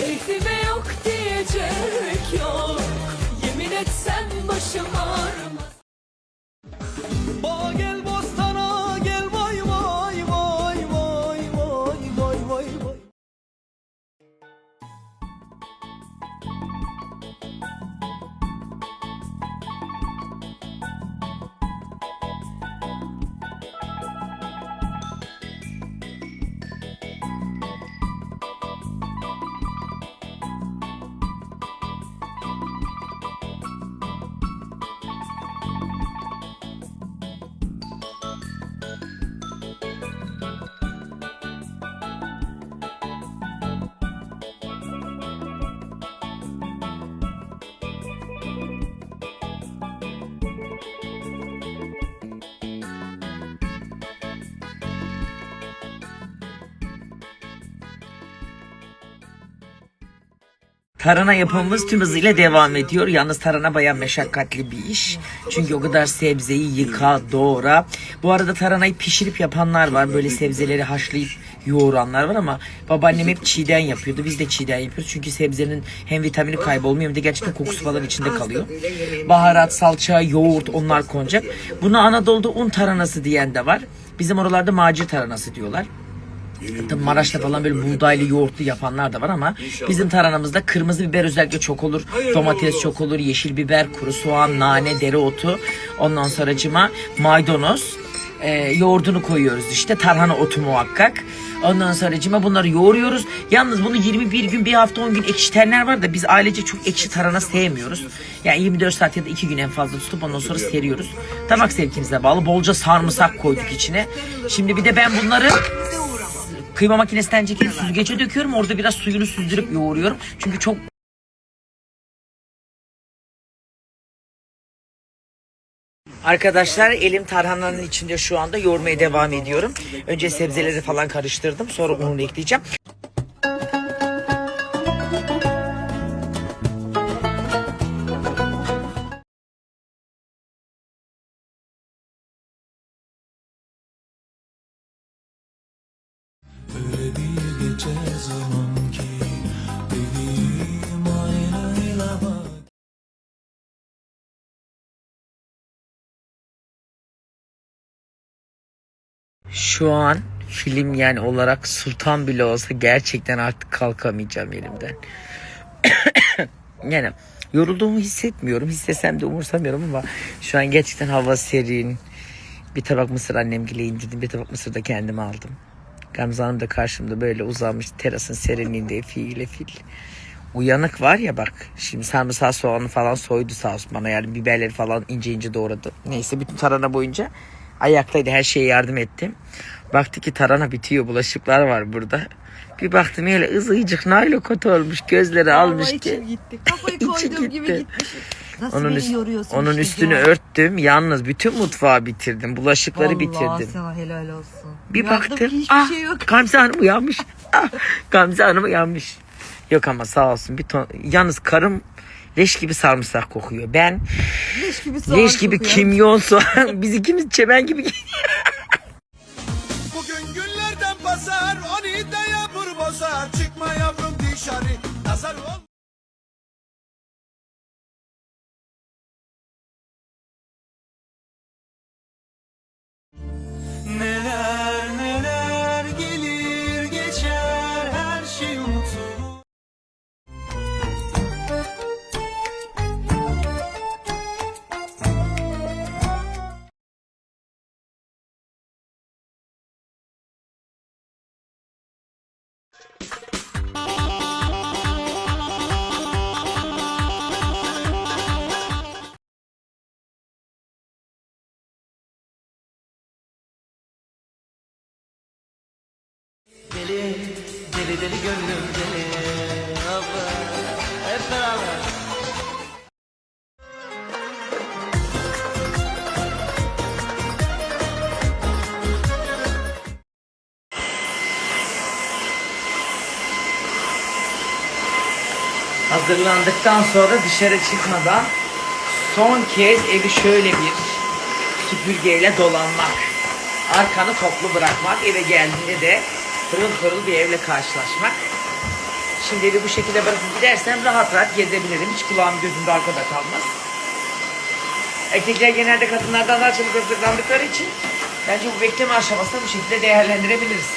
Keyfime yok diyecek yok. Yemin etsem başım ağrımaz Tarhana yapımımız tüm hızıyla devam ediyor. Yalnız tarhana bayağı meşakkatli bir iş. Çünkü o kadar sebzeyi yıka, doğra. Bu arada tarhanayı pişirip yapanlar var. Böyle sebzeleri haşlayıp yoğuranlar var ama babaannem hep çiğden yapıyordu. Biz de çiğden yapıyoruz. Çünkü sebzenin hem vitamini kaybolmuyor hem de gerçekten kokusu falan içinde kalıyor. Baharat, salça, yoğurt onlar konacak. Buna Anadolu'da un tarhanası diyen de var. Bizim oralarda macir tarhanası diyorlar. Tabii Maraş'ta falan böyle buğdaylı yoğurtlu yapanlar da var ama bizim taranamızda kırmızı biber özellikle çok olur. Domates çok olur. Yeşil biber, kuru soğan, nane, dereotu. Ondan sonracıma maydanoz. E, yoğurdunu koyuyoruz işte. Tarhana otu muhakkak. Ondan sonracıma bunları yoğuruyoruz. Yalnız bunu 21 gün, bir hafta 10 gün ekşitenler var da biz ailece çok ekşi tarhana sevmiyoruz. Yani 24 saat ya da 2 gün en fazla tutup ondan sonra seriyoruz. Damak zevkimize bağlı. Bolca sarımsak koyduk içine. Şimdi bir de ben bunları kıyma makinesinden çekip süzgece döküyorum. Orada biraz suyunu süzdürüp yoğuruyorum. Çünkü çok Arkadaşlar elim tarhananın içinde şu anda yoğurmaya devam ediyorum. Önce sebzeleri falan karıştırdım. Sonra ununu ekleyeceğim. Şu an film yani olarak sultan bile olsa gerçekten artık kalkamayacağım yerimden. yani yorulduğumu hissetmiyorum. Hissesem de umursamıyorum ama şu an gerçekten hava serin. Bir tabak mısır annemgile indirdim. Bir tabak mısır da kendime aldım. Gamze Hanım da karşımda böyle uzanmış terasın serinliğinde fiile fil. Uyanık var ya bak. Şimdi sarımsağı soğanı falan soydu sağ olsun bana yani biberleri falan ince ince doğradı. Neyse bütün tarhana boyunca ayaktaydı her şeye yardım ettim. Baktı ki tarhana bitiyor bulaşıklar var burada. Bir baktım öyle ızıycık naylon kotu olmuş gözleri almış Vallahi ki. gitti. Kafayı koyduğum gibi gitti. gitmişim. Nasıl Onun, üst- yoruyorsun onun işte üstünü ya. örttüm. Yalnız bütün mutfağı bitirdim. Bulaşıkları Vallahi bitirdim. sana helal olsun. Bir Uyandım baktım. hiçbir ah, şey yok. Gamze Hanım uyanmış. Ah, Gamze Hanım uyanmış. Yok ama sağ olsun. Bir ton, yalnız karım leş gibi sarımsak kokuyor. Ben Leş gibi soğan leş gibi kokuyor. kimyon soğan. Biz ikimiz çemen gibi Bugün günlerden pazar Oni de yağmur bozar Çıkma yavrum dışarı Nazar ol deli deli gönlüm deli. Abla, hep beraber. Hazırlandıktan sonra dışarı çıkmadan son kez evi şöyle bir süpürgeyle dolanmak. Arkanı toplu bırakmak. Eve geldiğinde de pırıl pırıl bir evle karşılaşmak. Şimdi evi bu şekilde bırakıp gidersem rahat rahat gezebilirim. Hiç kulağım gözümde arkada kalmaz. Erkekler genelde kadınlardan daha çabuk hazırlandıkları için bence bu bekleme aşamasını bu şekilde değerlendirebiliriz.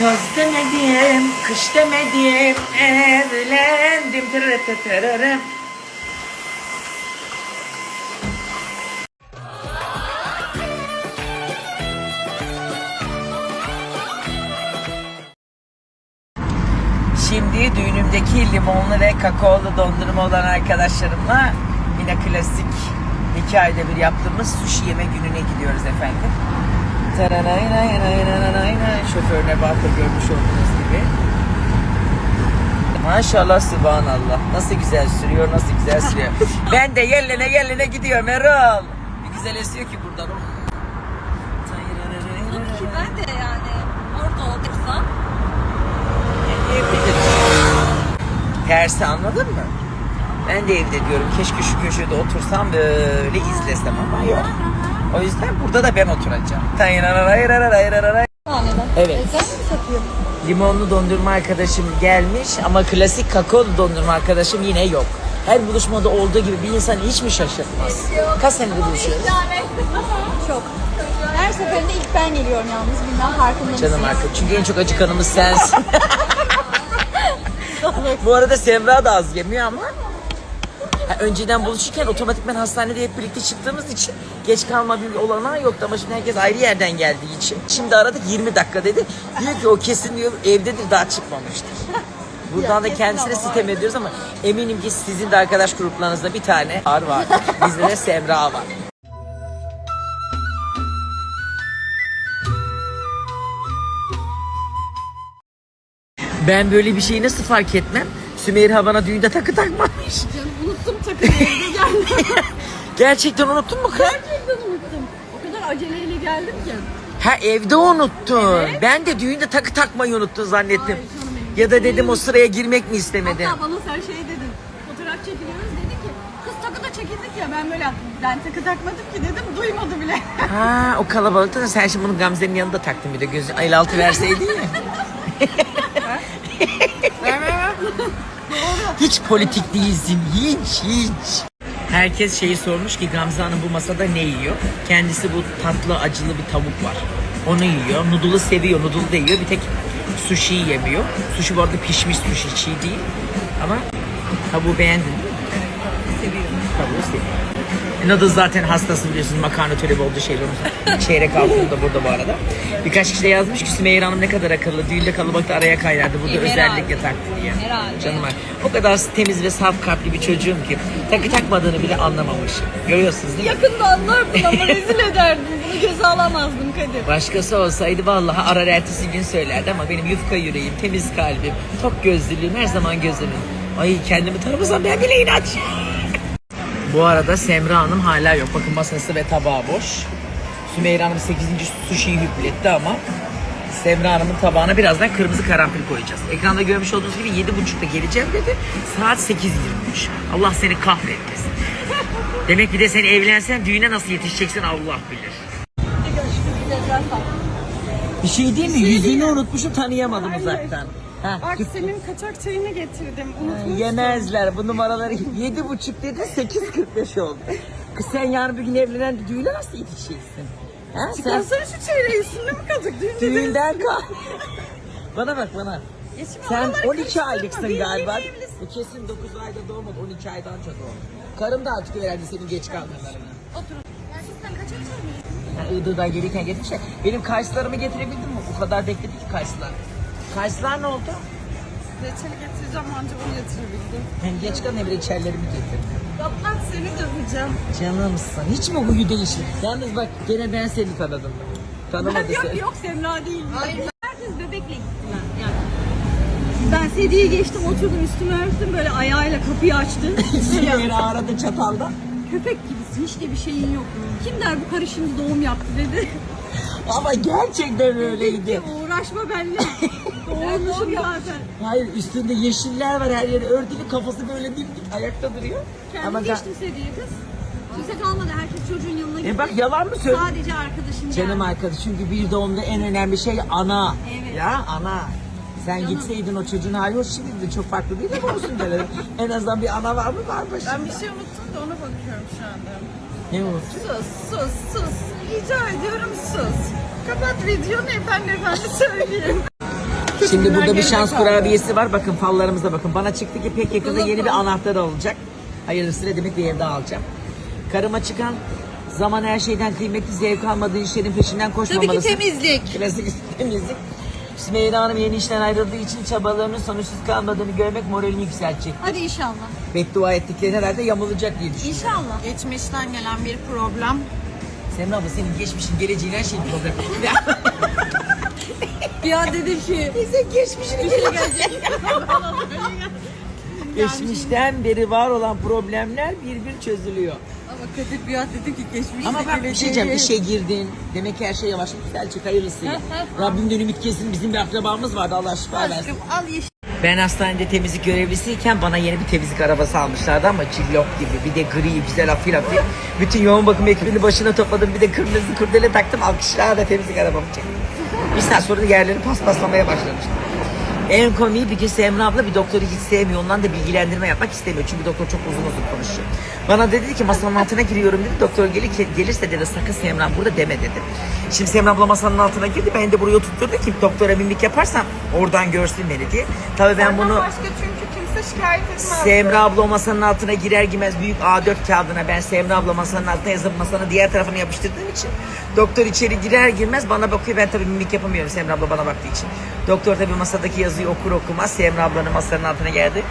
Yaz demedim, kış demedim, evlendim. Tırırırırırırım. Şimdi düğünümdeki limonlu ve kakaolu dondurma olan arkadaşlarımla yine klasik iki ayda bir yaptığımız sushi yeme gününe gidiyoruz efendim. Taranaynaynaynaynayna. Şoför Nebat'ı görmüş olduğunuz gibi. Maşallah subhanallah. Nasıl güzel sürüyor, nasıl güzel sürüyor. ben de yerlene yerlene gidiyorum Erol. Bir güzel esiyor ki buradan. Oh. Ki ben de yani orada otursam Tersi anladın mı? Ben de evde diyorum keşke şu köşede otursam böyle izlesem ama yok. O yüzden burada da ben oturacağım. Evet. Limonlu dondurma arkadaşım gelmiş ama klasik kakaolu dondurma arkadaşım yine yok. Her buluşmada olduğu gibi bir insan hiç mi şaşırtmaz? Kaç senedir buluşuyoruz? çok. Her seferinde ilk ben geliyorum yalnız bilmem farkında mısınız? Canım arkadaşım. Çünkü en çok acıkanımız sensin. Bu arada Semra da az yemiyor ama ha, önceden buluşurken otomatikman hastanede hep birlikte çıktığımız için geç kalma bir olanağı yoktu ama şimdi herkes ayrı yerden geldiği için. Şimdi aradık 20 dakika dedi. Diyor ki o kesin diyor evdedir daha çıkmamıştır. Buradan da kendisine sitem ediyoruz ama eminim ki sizin de arkadaş gruplarınızda bir tane var var. Bizde de Semra var. Ben böyle bir şeyi nasıl fark etmem? Sümeyra bana düğünde takı takmamış. Unuttum takıyı evde geldim. Gerçekten unuttun mu kız? Gerçekten unuttum. O kadar aceleyle geldim ki. Ha evde unuttun. Ben de düğünde takı takmayı unuttun zannettim. Hayır, canım benim. Ya da dedim o sıraya girmek mi istemedin? Hatta bana sen şey dedin. Fotoğraf çekiliyoruz dedi ki kız takı da çekildik ya ben böyle ben takı takmadım ki dedim duymadı bile. Ha o kalabalıkta da sen şimdi bunu Gamze'nin yanında taktın bir de gözü el altı verseydin ya. hiç politik değilsin hiç hiç. Herkes şeyi sormuş ki Gamze Hanım bu masada ne yiyor? Kendisi bu tatlı acılı bir tavuk var. Onu yiyor. Noodle'ı seviyor. Noodle da yiyor. Bir tek sushi yemiyor. Sushi bu arada pişmiş sushi çiğ değil. Ama tavuğu beğendin değil mi? Seviyorum. Tavuğu seviyorum. Noodle zaten hastası biliyorsunuz makarna türevi olduğu şeyler çeyrek altında burada bu arada. Birkaç kişi de yazmış ki Sümeyye Hanım ne kadar akıllı. Düğünde kalabalıkta araya kaynardı. Burada Herhalde. özellikle taktı diye. Herhalde. Canım var. O kadar temiz ve saf kalpli bir çocuğum ki takı takmadığını bile anlamamış. Görüyorsunuz değil mi? Yakında anlardın ama rezil ederdin. Bunu göze alamazdım Kadir. Başkası olsaydı vallahi arar ertesi gün söylerdi ama benim yufka yüreğim, temiz kalbim, tok gözlülüğüm her zaman gözümün. Ay kendimi tanımasam ben bile inanç. Bu arada Semra Hanım hala yok. Bakın masası ve tabağı boş. Sümeyra Hanım 8. sushi'yi hüpletti ama Semra Hanım'ın tabağına birazdan kırmızı karanfil koyacağız. Ekranda görmüş olduğunuz gibi 7.30'da geleceğim dedi. Saat 8.23. Allah seni kahretmesin. Demek bir de sen evlensen düğüne nasıl yetişeceksin Allah bilir. Bir şey değil mi? Yüzünü unutmuşum tanıyamadım uzaktan. Ha, Bak senin kaçak çayını getirdim. Unutmuşsun. Yemezler bu numaraları. Yedi buçuk dedi sekiz kırk beş oldu. Kız sen yarın bir gün evlenen bir düğüne nasıl yetişeceksin? Ha, sen Çıkarsana şu çeyreği üstünde mi kaldık? Düğünde de düğünden kal. bana bak bana. Geçim Sen oraları 12 karıştırma, aylıksın bir galiba. evlisin. E kesin 9 ayda doğmadı 12 aydan çok oldu. Karım da artık öğrendi senin geç kalmalarını. Yani Iğdır'dan gelirken getirmişler. Benim kayısılarımı getirebildin mi? Bu kadar bekledi ki kayısılar. Kayısılar ne oldu? Reçeli getireceğim anca onu getirebildim. Hem geç kalan hem reçellerimi getir. Kaplan seni döveceğim. Canımsın. Hiç mi huyu değişti? Yalnız bak gene ben seni tanıdım. Tanımadı yok seni. yok Semra değil. Herkes bebekle gittiler yani. Ben sediye geçtim oturdum üstüme örttüm böyle ayağıyla kapıyı açtı. Sümeyra aradı çatalda. Köpek gibisin hiç de bir şeyin yok. Kim der bu karı şimdi doğum yaptı dedi. Ama gerçekten öyleydi. Uğraşma benimle. Doğurmuşum zaten. Hayır üstünde yeşiller var her yeri örtülü kafası böyle dimdik ayakta duruyor. Kendim Ama geçtim sediye kız. Kimse kalmadı herkes çocuğun yanına gitti. E bak yalan mı söylüyorsun? Sadece arkadaşım Canım geldi. arkadaş çünkü bir doğumda en önemli şey ana. Evet. Ya ana. Sen gitseydin o çocuğun hali hoş şimdi de çok farklı değil ama olsun böyle. en azından bir ana var mı var başında. Ben bir şey unuttum da ona bakıyorum şu anda. Ne olsun? Sus sus sus. Rica ediyorum sus. Kapat videonu efendi efendi söyleyeyim. Şimdi burada bir şans kurabiyesi var. Bakın fallarımıza bakın. Bana çıktı ki pek yakında yeni bir anahtar olacak. Hayırlısıyla demek bir ev daha alacağım. Karıma çıkan zaman her şeyden kıymetli zevk almadığın işlerin peşinden koşmamalısın. temizlik. Klasik temizlik. Sümeyra Hanım yeni işten ayrıldığı için çabalarının sonuçsuz kalmadığını görmek moralini yükseltecek. Hadi inşallah. Beddua ettikleri herhalde yamulacak diye düşünüyorum. İnşallah. Geçmişten gelen bir problem. Semra abla senin geçmişin geleceğin her şeyin problem. Bir an dedim ki Bize geçmişini gelecek. Geçmişten beri var olan problemler bir bir çözülüyor. Ama Kadir bir an dedi ki geçmiş Ama bak bir şey diyeceğim, işe girdin. Demek ki her şey yavaş güzelce hayırlısıyla. Rabbim ümit kesin bizim bir akrabamız vardı Allah şifa versin. al yeşil. Ben hastanede temizlik görevlisiyken bana yeni bir temizlik arabası almışlardı ama cillop gibi. Bir de gri, güzel afil afil. Bütün yoğun bakım ekibini başına topladım. Bir de kırmızı kurdele taktım. Alkışlarla temizlik arabamı çektim. Bir saat sonra yerleri paspaslamaya başlamıştım. En komiği bir gün Semra abla bir doktoru hiç sevmiyor. Ondan da bilgilendirme yapmak istemiyor. Çünkü doktor çok uzun uzun konuşuyor. Bana dedi ki masanın altına giriyorum dedi. Doktor gelir, gelirse dedi sakın Semra burada deme dedi. Şimdi Semra abla masanın altına girdi. Ben de buraya oturtturdu ki doktora mimik yaparsam oradan görsün beni diye. Tabii ben bunu... Başka çünkü kimse şikayet etmez. Semra abla o masanın altına girer girmez büyük A4 kağıdına ben Semra abla masanın altına yazıp masanın diğer tarafına yapıştırdığım için doktor içeri girer girmez bana bakıyor ben tabii mimik yapamıyorum Semra abla bana baktığı için. Doktor tabii masadaki yazıyı okur okumaz Semra ablanın masanın altına geldi.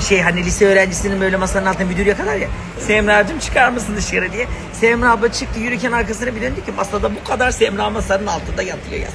Şey hani lise öğrencisinin böyle masanın altına müdür yakalar ya. Semra'cığım çıkar mısın dışarı diye. Semra abla çıktı yürürken arkasına bir döndü ki masada bu kadar Semra masanın altında yatıyor ya.